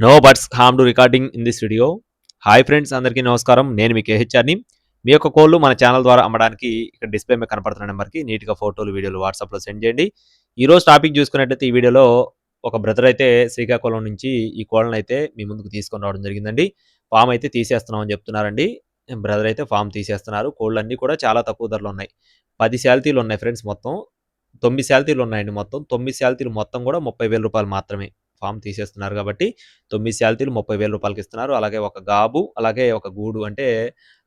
No buts ham to recording in this video hi friends అందరికీ నమస్కారం. నేను మీ కేహెచ్ఆర్ని మీ యొక్క కోళ్ళు మన ఛానల్ ద్వారా అమ్మడానికి ఇక్కడ డిస్ప్లే మీద కనపడుతున్న నెంబర్కి నీట్గా ఫోటోలు వీడియోలు వాట్సాప్లో సెండ్ చేయండి. ఈరోజు టాపిక్ చూసుకున్నట్లయితే ఈ వీడియోలో ఒక బ్రదర్ అయితే శ్రీకాకుళం నుంచి ఈ కోళ్ళని అయితే మీ ముందుకు తీసుకొని రావడం జరిగిందండి. ఫామ్ అయితే తీసేస్తున్నాం అని చెప్తున్నారండి. బ్రదర్ అయితే ఫామ్ తీసేస్తున్నారు. కోళ్ళు అన్నీ కూడా చాలా తక్కువ ధరలు ఉన్నాయి. పది శాలతీలు ఉన్నాయి ఫ్రెండ్స్ మొత్తం. తొమ్మిది శాలతీలు ఉన్నాయండి మొత్తం. తొమ్మిది శాలతీలు మొత్తం కూడా ముప్పై వేల రూపాయలు మాత్రమే. ఫామ్ తీసేస్తున్నారు కాబట్టి తొమ్మిది శాల్తీలు ముప్పై వేల రూపాయలకి ఇస్తున్నారు. అలాగే ఒక గాబు అలాగే ఒక గూడు అంటే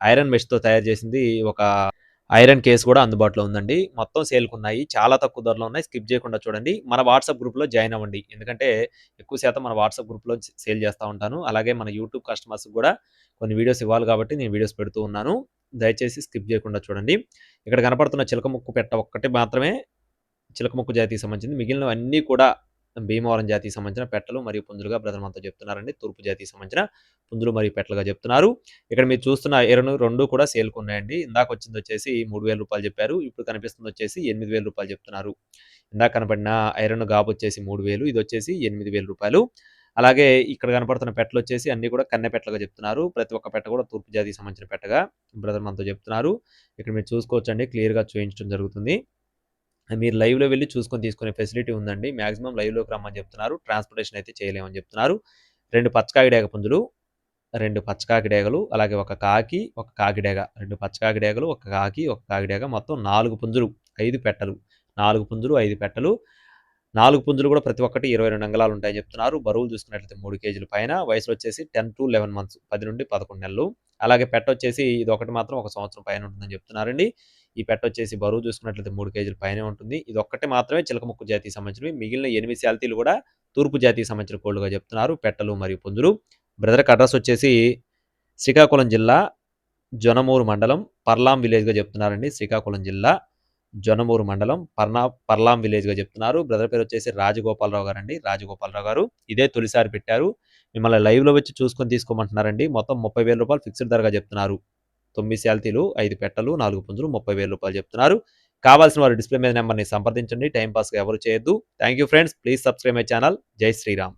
ఐరన్ మెష్తో తయారు చేసింది ఒక ఐరన్ కేసు కూడా అందుబాటులో ఉందండి. మొత్తం సేల్కి ఉన్నాయి చాలా తక్కువ ధరలో ఉన్నాయి. స్కిప్ చేయకుండా చూడండి. మన వాట్సాప్ గ్రూప్లో జాయిన్ అవ్వండి. ఎందుకంటే ఎక్కువ శాతం మన వాట్సాప్ గ్రూప్లో సేల్ చేస్తూ ఉంటాను. అలాగే మన యూట్యూబ్ కస్టమర్స్ కూడా కొన్ని వీడియోస్ ఇవ్వాలి కాబట్టి నేను వీడియోస్ పెడుతూ ఉన్నాను. దయచేసి స్కిప్ చేయకుండా చూడండి. ఇక్కడ కనపడుతున్న చిలక ముక్కు పెట్ట ఒక్కటి మాత్రమే చిలక ముక్కు జాతికి సంబంధించింది. మిగిలినవన్నీ కూడా భీమవరం జాతికి సంబంధించిన పెట్టలు మరియు పుంజులుగా బ్రదర్ చెప్తున్నారండి. తూర్పు జాతికి సంబంధించిన పుంజులు మరియు పెట్టలుగా చెప్తున్నారు. ఇక్కడ మీరు చూస్తున్న ఎరను రెండు కూడా సేల్కు ఉన్నాయండి. ఇందాక వచ్చింది వచ్చేసి మూడు వేల రూపాయలు చెప్పారు. ఇప్పుడు కనిపిస్తుంది వచ్చేసి ఎనిమిది వేల రూపాయలు చెప్తున్నారు. ఇందాక కనపడిన ఐరన్ గాబు వచ్చేసి మూడు వేలు. ఇది వచ్చేసి ఎనిమిది వేల రూపాయలు. అలాగే ఇక్కడ కనపడుతున్న పెట్టలు వచ్చేసి అన్ని కూడా కన్నె పెట్టలుగా చెప్తున్నారు. ప్రతి ఒక్క పెట్ట కూడా తూర్పు జాతికి సంబంధించిన పెట్టగా బ్రదర్ మనతో చెప్తున్నారు. ఇక్కడ మీరు చూసుకోవచ్చండి. క్లియర్గా చూపించడం జరుగుతుంది. మీరు లైవ్లో వెళ్ళి చూసుకొని తీసుకునే ఫెసిలిటీ ఉందండి. మాక్సిమం లైవ్లోకి రమ్మని చెప్తున్నారు. ట్రాన్స్పోర్టేషన్ అయితే చేయలేమని చెప్తున్నారు. రెండు పచ్చకాకిడేగ పుంజులు రెండు పచ్చకాకిడేగలు అలాగే ఒక కాకి ఒక కాకిడేగ. రెండు పచ్చకాకిడేగలు ఒక కాకి ఒక కాకిడేగ. మొత్తం నాలుగు పుంజులు ఐదు పెట్టలు. నాలుగు పుంజులు ఐదు పెట్టలు. నాలుగు పుంజులు కూడా ప్రతి ఒక్కటి ఇరవై రెండు అంగళాలు ఉంటాయని చెప్తున్నారు. బరువులు చూసుకున్నట్లయితే మూడు కేజీల పైన. వయసులో వచ్చేసి టెన్ టు లెవెన్ మంత్స్ పది నుండి పదకొండు నెలలు. అలాగే పెట్ట వచ్చేసి ఇది ఒకటి మాత్రం ఒక సంవత్సరం పైన ఉంటుందని చెప్తున్నారండి. ఈ పెట్ట వచ్చేసి బరువు చూసుకున్నట్లయితే మూడు కేజీల పైనే ఉంటుంది. ఇది ఒక్కటే మాత్రమే చిలకముక్కు జాతికి సంబంధించినవి. మిగిలిన ఎనిమిది శాలతీలు కూడా తూర్పు జాతికి సంబంధించిన కోళ్ళుగా చెప్తున్నారు. పెట్టలు మరియు పుంజులు బ్రదర్ అడ్రస్ వచ్చేసి శ్రీకాకుళం జిల్లా జొనమూరు మండలం పర్లాం విలేజ్గా చెప్తున్నారండి. శ్రీకాకుళం జిల్లా జొనమూరు మండలం పర్నా పర్లాం విలేజ్గా చెప్తున్నారు. బ్రదర్ పేరు వచ్చేసి రాజగోపాలరావు గారు అండి రాజగోపాలరావు గారు ఇదే తొలిసారి పెట్టారు. మిమ్మల్ని లైవ్లో వచ్చి చూసుకొని తీసుకోమంటున్నారండి. మొత్తం ముప్పై వేల రూపాయలు ఫిక్స్డ్ ధరగా చెప్తున్నారు. తొమ్మిది శాల్తీలు ఐదు పెట్టలు నాలుగు పుంజులు ముప్పై వేల రూపాయలు చెప్తున్నారు. కావాల్సిన వారు డిస్ప్లే మీద నెంబర్ని సంప్రదించండి. టైంపాస్గా ఎవరు చేయొద్దు. Thank you friends. Please subscribe my channel. జై శ్రీరామ్.